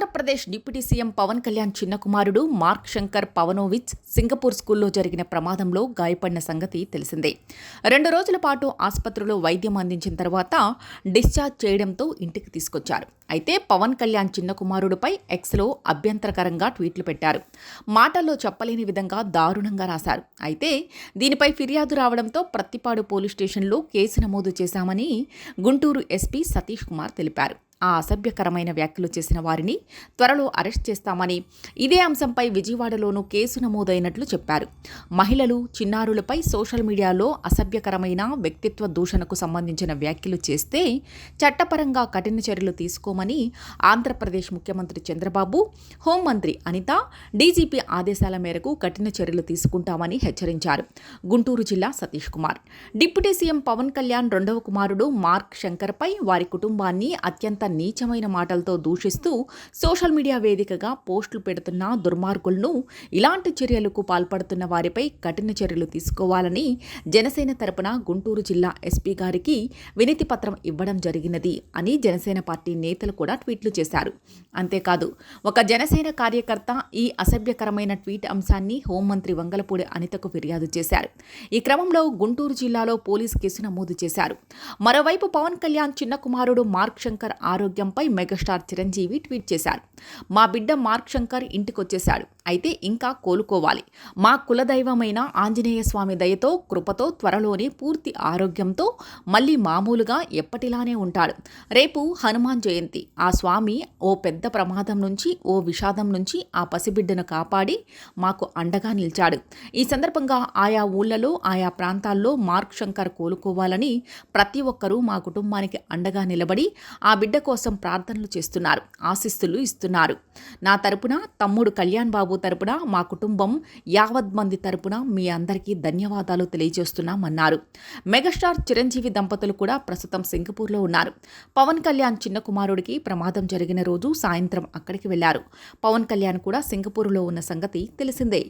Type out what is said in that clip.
Andhra Pradesh deputy CM Pawan Kalyan చిన్న కుమారుడు mark Shankar Pavanovich Singapore స్కూల్లో జరిగిన ప్రమాదంలో గాయపడిన సంగతి తెలిసిందే. రెండు రోజుల పాటు ఆసుపత్రిలో వైద్యం అందించిన తర్వాత డిశ్చార్జ్ చేయడంతో ఇంటికి తీసుకొచ్చారు. అయితే పవన్ కళ్యాణ్ చిన్న కుమారుడిపై ఎక్స్లో అభ్యంతరకరంగా ట్వీట్లు పెట్టారు. మాటల్లో చెప్పలేని విధంగా దారుణంగా రాశారు. అయితే దీనిపై ఫిర్యాదు రావడంతో ప్రత్తిపాడు పోలీస్ స్టేషన్లో కేసు నమోదు చేశామని గుంటూరు ఎస్పీ సతీష్ కుమార్ తెలిపారు. ఆ అసభ్యకరమైన వ్యాఖ్యలు చేసిన వారిని త్వరలో అరెస్ట్ చేస్తామని ఇదే అంశంపై విజయవాడలోనూ కేసు నమోదైనట్లు చెప్పారు. మహిళలు చిన్నారులపై సోషల్ మీడియాలో అసభ్యకరమైన వ్యక్తిత్వ దూషణకు సంబంధించిన వ్యాఖ్యలు చేస్తే చట్టపరంగా కఠిన చర్యలు తీసుకోమని ఆంధ్రప్రదేశ్ ముఖ్యమంత్రి చంద్రబాబు హోంమంత్రి అనిత డీజీపీ ఆదేశాల మేరకు కఠిన చర్యలు తీసుకుంటామని హెచ్చరించారు. గుంటూరు జిల్లా సతీష్ కుమార్. డిప్యూటీ సీఎం పవన్ కళ్యాణ్ రెండవ కుమారుడు మార్క్ శంకర్పై వారి కుటుంబాన్ని అత్యంత నీచమైన మాటలతో దూషిస్తూ సోషల్ మీడియా వేదికగా పోస్టులు పెడుతున్న దుర్మార్గులను ఇలాంటి చర్యలకు పాల్పడుతున్న వారిపై కఠిన చర్యలు తీసుకోవాలని జనసేన తరపున గుంటూరు జిల్లా ఎస్పీ గారికి వినతి పత్రం ఇవ్వడం జరిగినది అని జనసేన పార్టీ నేతలు కూడా ట్వీట్లు చేశారు. అంతేకాదు ఒక జనసేన కార్యకర్త ఈ అసభ్యకరమైన ట్వీట్ అంశాన్ని హోంమంత్రి వంగలపూడి అనితకు ఫిర్యాదు చేశారు. ఈ క్రమంలో గుంటూరు జిల్లాలో పోలీసు కేసు నమోదు చేశారు. మరోవైపు పవన్ కళ్యాణ్ చిన్న కుమారుడు మార్క్ శంకర్ ఆరోగ్యంపై మెగాస్టార్ చిరంజీవి ట్వీట్ చేశారు. మా బిడ్డ మార్క్ శంకర్ ఇంటికొచ్చేశాడు. అయితే ఇంకా కోలుకోవాలి. మా కులదైవమైన ఆంజనేయ స్వామి దయతో కృపతో త్వరలోనే పూర్తి ఆరోగ్యంతో మళ్ళీ మామూలుగా ఎప్పటిలానే ఉంటాడు. రేపు హనుమాన్ జయంతి. ఆ స్వామి ఓ పెద్ద ప్రమాదం నుంచి ఓ విషాదం నుంచి ఆ పసిబిడ్డను కాపాడి మాకు అండగా నిలిచాడు. ఈ సందర్భంగా ఆయా ఊళ్ళలో ఆయా ప్రాంతాల్లో మార్క్ శంకర్ కోలుకోవాలని ప్రతి ఒక్కరూ మా కుటుంబానికి అండగా నిలబడి ఆ బిడ్డ కోసం ప్రార్థనలు చేస్తున్నారు ఆశిస్తులు ఇస్తున్నారు. నా తరపున తమ్ముడు కళ్యాణ్ బాబు తరపున మా కుటుంబం యావత్ మంది తరపున మీ అందరికీ ధన్యవాదాలు తెలియజేస్తున్నామన్నారు. మెగాస్టార్ చిరంజీవి దంపతులు కూడా ప్రస్తుతం సింగపూర్లో ఉన్నారు. పవన్ కళ్యాణ్ చిన్న కుమారుడికి ప్రమాదం జరిగిన రోజు సాయంత్రం అక్కడికి వెళ్ళారు. పవన్ కళ్యాణ్ కూడా సింగపూర్లో ఉన్న సంగతి తెలిసిందే.